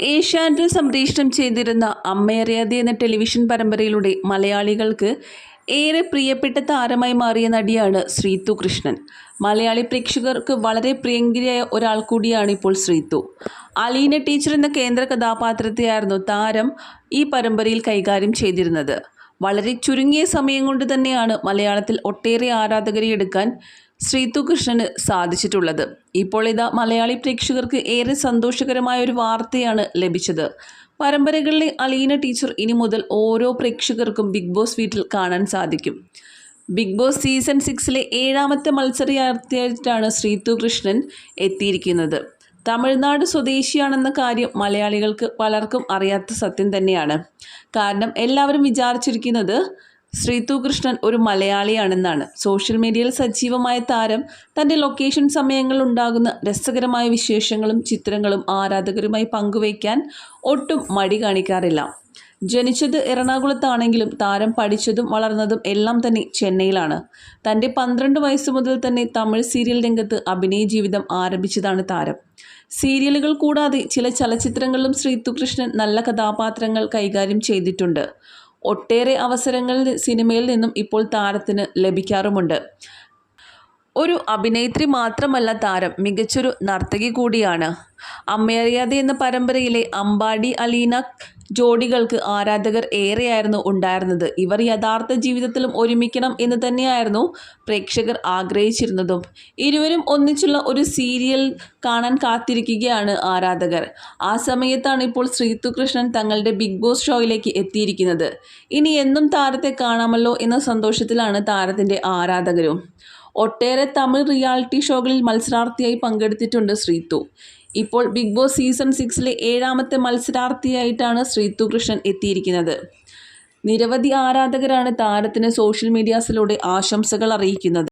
ഏഷ്യാനെറ്റിൽ സംപ്രേഷണം ചെയ്തിരുന്ന അമ്മയറിയാതെ എന്ന ടെലിവിഷൻ പരമ്പരയിലൂടെ മലയാളികൾക്ക് ഏറെ പ്രിയപ്പെട്ട താരമായി മാറിയ നടിയാണ് ശ്രീതു കൃഷ്ണൻ. മലയാളി പ്രേക്ഷകർക്ക് വളരെ പ്രിയങ്കരിയായ ഒരാൾ കൂടിയാണ് ഇപ്പോൾ ശ്രീതു. അലീന ടീച്ചർ എന്ന കേന്ദ്ര കഥാപാത്രത്തെയായിരുന്നു താരം ഈ പരമ്പരയിൽ കൈകാര്യം ചെയ്തിരുന്നത്. വളരെ ചുരുങ്ങിയ സമയം കൊണ്ട് തന്നെയാണ് മലയാളത്തിൽ ഒട്ടേറെ ആരാധകരെ എടുക്കാൻ ശ്രീതു കൃഷ്ണന് സാധിച്ചിട്ടുള്ളത്. ഇപ്പോൾ ഇതാ മലയാളി പ്രേക്ഷകർക്ക് ഏറെ സന്തോഷകരമായ ഒരു വാർത്തയാണ് ലഭിച്ചത്. പരമ്പരകളിലെ അലീന ടീച്ചർ ഇനി മുതൽ ഓരോ പ്രേക്ഷകർക്കും ബിഗ് ബോസ് വീട്ടിൽ കാണാൻ സാധിക്കും. ബിഗ് ബോസ് സീസൺ സിക്സിലെ ഏഴാമത്തെ മത്സരയാർത്ഥിയായിട്ടാണ് ശ്രീതു കൃഷ്ണൻ എത്തിയിരിക്കുന്നത്. തമിഴ്നാട് സ്വദേശിയാണെന്ന കാര്യം മലയാളികൾക്ക് പലർക്കും അറിയാത്ത സത്യം തന്നെയാണ്. കാരണം എല്ലാവരും വിചാരിച്ചിരിക്കുന്നത് ശ്രീതു കൃഷ്ണൻ ഒരു മലയാളിയാണെന്നാണ്. സോഷ്യൽ മീഡിയയിൽ സജീവമായ താരം തന്റെ ലൊക്കേഷൻ സമയങ്ങളിൽ ഉണ്ടാകുന്ന രസകരമായ വിശേഷങ്ങളും ചിത്രങ്ങളും ആരാധകരുമായി പങ്കുവയ്ക്കാൻ ഒട്ടും മടി കാണിക്കാറില്ല. ജനിച്ചത് എറണാകുളത്താണെങ്കിലും താരം പഠിച്ചതും വളർന്നതും എല്ലാം തന്നെ ചെന്നൈയിലാണ്. തന്റെ പന്ത്രണ്ട് വയസ്സ് മുതൽ തന്നെ തമിഴ് സീരിയൽ രംഗത്ത് അഭിനയ ജീവിതം ആരംഭിച്ചതാണ് താരം. സീരിയലുകൾ കൂടാതെ ചില ചലച്ചിത്രങ്ങളിലും ശ്രീതുകൃഷ്ണൻ നല്ല കഥാപാത്രങ്ങൾ കൈകാര്യം ചെയ്തിട്ടുണ്ട്. ഒട്ടേറെ അവസരങ്ങൾ സിനിമയിൽ നിന്നും ഇപ്പോൾ താരത്തിന് ലഭിക്കാറുമുണ്ട്. ഒരു അഭിനേത്രി മാത്രമല്ല താരം മികച്ചൊരു നർത്തകി കൂടിയാണ്. അമ്മയറിയാതെ എന്ന പരമ്പരയിലെ അമ്പാടി അലീന ജോഡികൾക്ക് ആരാധകർ ഏറെയായിരുന്നു ഉണ്ടായിരുന്നത്. ഇവർ യഥാർത്ഥ ജീവിതത്തിലും ഒരുമിക്കണം എന്ന് തന്നെയായിരുന്നു പ്രേക്ഷകർ ആഗ്രഹിച്ചിരുന്നതും. ഇരുവരും ഒന്നിച്ചുള്ള ഒരു സീരിയൽ കാണാൻ കാത്തിരിക്കുകയാണ് ആരാധകർ. ആ സമയത്താണ് ഇപ്പോൾ ശ്രീതുകൃഷ്ണൻ തങ്ങളുടെ ബിഗ് ബോസ് ഷോയിലേക്ക് എത്തിയിരിക്കുന്നത്. ഇനി എന്നും താരത്തെ കാണാമല്ലോ എന്ന സന്തോഷത്തിലാണ് താരത്തിന്റെ ആരാധകരും. ഒട്ടേറെ തമിഴ് റിയാലിറ്റി ഷോകളിൽ മത്സരാർത്ഥിയായി പങ്കെടുത്തിട്ടുണ്ട് ശ്രീതു. ഇപ്പോൾ ബിഗ് ബോസ് സീസൺ സിക്സിലെ ഏഴാമത്തെ മത്സരാർത്ഥിയായിട്ടാണ് ശ്രീതു കൃഷ്ണൻ എത്തിയിരിക്കുന്നത്. നിരവധി ആരാധകരാണ് താരത്തിന് സോഷ്യൽ മീഡിയാസിലൂടെ ആശംസകൾ അറിയിക്കുന്നത്.